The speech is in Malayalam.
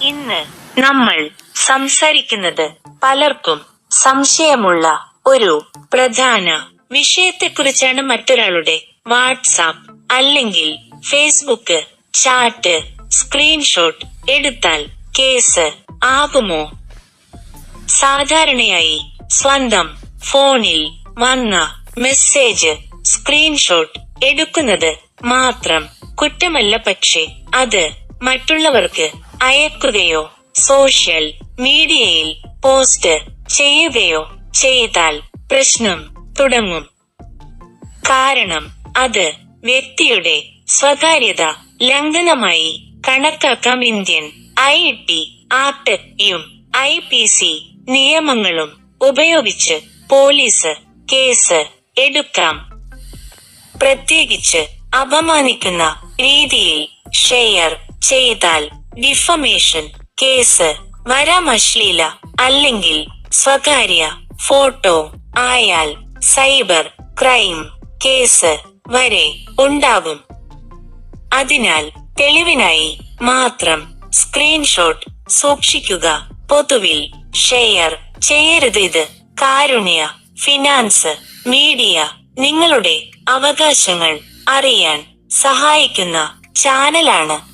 ഇന്ന് നമ്മൾ സംസാരിക്കുന്നത് പലർക്കും സംശയമുള്ള ഒരു പ്രധാന വിഷയത്തെക്കുറിച്ചാണ് മറ്റൊരാളുടെ വാട്സാപ്പ് അല്ലെങ്കിൽ ഫേസ്ബുക്ക് ചാറ്റ് സ്ക്രീൻഷോട്ട് എടുത്താൽ കേസ് ആകുമോ? സാധാരണയായി സ്വന്തം ഫോണിൽ വന്ന മെസ്സേജ് സ്ക്രീൻഷോട്ട് എടുക്കുന്നത് മാത്രം കുറ്റമല്ല പക്ഷേ അത് മറ്റുള്ളവർക്ക് അയക്കുകയോ സോഷ്യൽ മീഡിയയിൽ പോസ്റ്റ് ചെയ്യുകയോ ചെയ്താൽ പ്രശ്നം തുടങ്ങും. കാരണം അത് വ്യക്തിയുടെ സ്വകാര്യത ലംഘനമായി കണക്കാക്കാം. Indian I T act I P C നിയമങ്ങളും ഉപയോഗിച്ച് പോലീസ് കേസ് എടുക്കാം. പ്രത്യേകിച്ച് അപമാനിക്കുന്ന രീതിയിൽ ഷെയർ ചെയ്താൽ ഡിഫമേഷൻ കേസ് വരാം അശ്ലീല അല്ലെങ്കിൽ സ്വകാര്യ ഫോട്ടോ ആയാൽ സൈബർ ക്രൈം കേസ് വരെ ഉണ്ടാകും. അതിനാൽ തെളിവിനായി മാത്രം സ്ക്രീൻഷോട്ട് സൂക്ഷിക്കുക. പൊതുവിൽ ഷെയർ ചെയ്യരുത്. ഇത് കാരുണ്യ ഫിനാൻസ് മീഡിയ നിങ്ങളുടെ അവകാശങ്ങൾ അറിയാൻ സഹായിക്കുന്ന ചാനലാണ്.